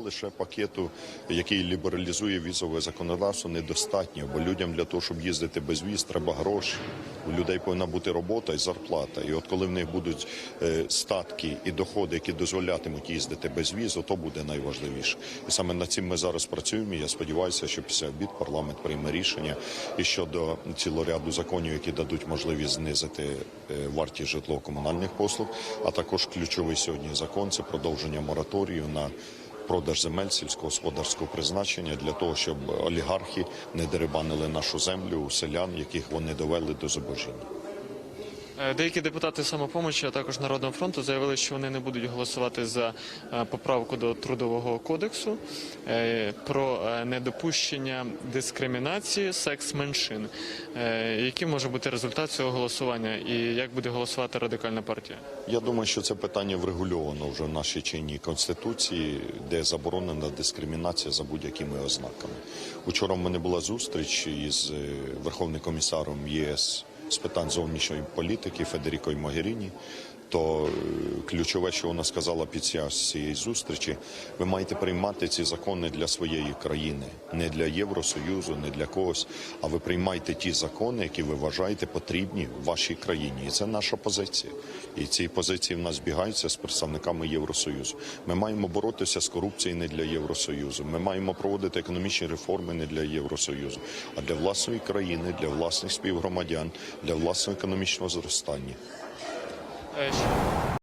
лише пакету, який лібералізує візове законодавство, недостатньо, бо людям для того, щоб їздити без віз, треба гроші. У людей повинна бути робота і зарплата. І от коли в них будуть е, статки і доходи, які дозволятимуть їздити без візу, то буде найважливіше. І саме над цим ми зараз працюємо. І я сподіваюся, що після обід парламент прийме рішення і щодо цілого ряду законів, які дадуть можливість знизити е, вартість житлово-комунальних послуг. А також ключовий сьогодні закон це продовження мораторію на продаж земель сільськогосподарського призначення для того, щоб олігархи не деребанили нашу землю у селян, яких вони довели до зубожіння. Е, Деякі депутати самопомочі, а також Народного фронту заявили, що вони не будуть голосувати за е, поправку до трудового кодексу е, про недопущення дискримінації секс-меншин. Е, Який може бути результат цього голосування і як буде голосувати радикальна партія? Я думаю, що це питання врегульовано вже в нашій чинній конституції, де заборонена дискримінація за будь-якими ознаками. Учора в мене була зустріч із Верховним комісаром ЄС з питань зовнішньої політики Федерікою Могеріні. То е, ключове, що вона сказала під час цієї зустрічі, ви маєте приймати ці закони для своєї країни, не для Євросоюзу, не для когось. А ви приймаєте ті закони, які ви вважаєте потрібні вашій країні. І це наша позиція. І ці позиції в нас збігаються з представниками Євросоюзу. Ми маємо боротися з корупцією не для Євросоюзу. Ми маємо проводити економічні реформи не для Євросоюзу, а для власної країни, для власних співгромадян, для власного економічного зростання. 呃，是